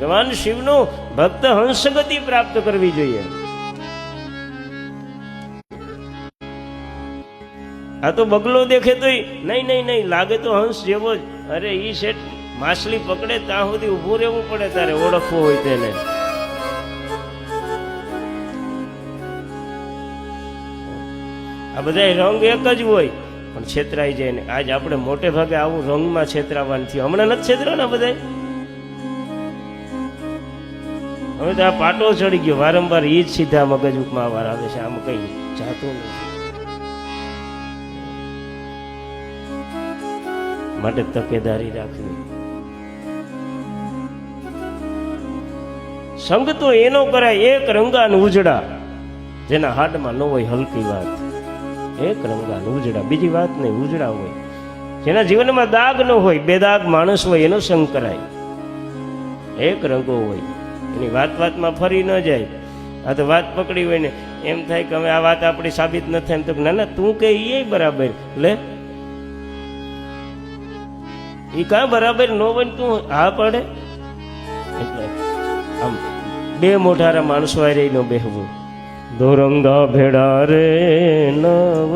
ભગવાન શિવનું ભક્ત હંસગતિ પ્રાપ્ત કરવી જોઈએ. આ તો બગલો દેખે તો નહીં નહીં નહીં, લાગે તો હંસ જેવો જ. અરે ઈ શેઠ, માછલી પકડે ત્યાં સુધી ઊભું રહેવું પડે તારે, ઓળખવું હોય તેને. આ બધા રંગ એક જ હોય, પણ છેતરાઈ જાય ને. આજ આપણે મોટે ભાગે આવું રંગમાં છેતરાવાનું થયું. હમણાં નથી છેતરાના બધા હવે તો આ પાટો ચડી ગયો. વારંવાર એ જ સીધા ઉપમાં વાર આવે છે. આમ કઈ જાતું નથી. માટે તકેદારી રાખવી. સંગ તો એનો કરાય. એક રંગાન ઉજડા, જેના હાડમાં ન હોય હલકી વાત. એક રંગાન ઉજડા. બીજી વાત નહીં, ઉજડા હોય. જેના જીવનમાં દાગ ન હોય, બેદાગ માણસ હોય, એનો સંગ કરાય. એક રંગો હોય. એની વાત વાતમાં ફરી ન જાય. આ તો વાત પકડી હોય ને, એમ થાય કે હવે આ વાત આપણી સાબિત ન થાય તો ના ના, તું કે એ બરાબર. લે. એ કા બરાબર? ન હોય તું, હા પડે. આમ બે મોઢારા માણસો હારે ન બેહવું. દોરંગા ભેડા રે નવ.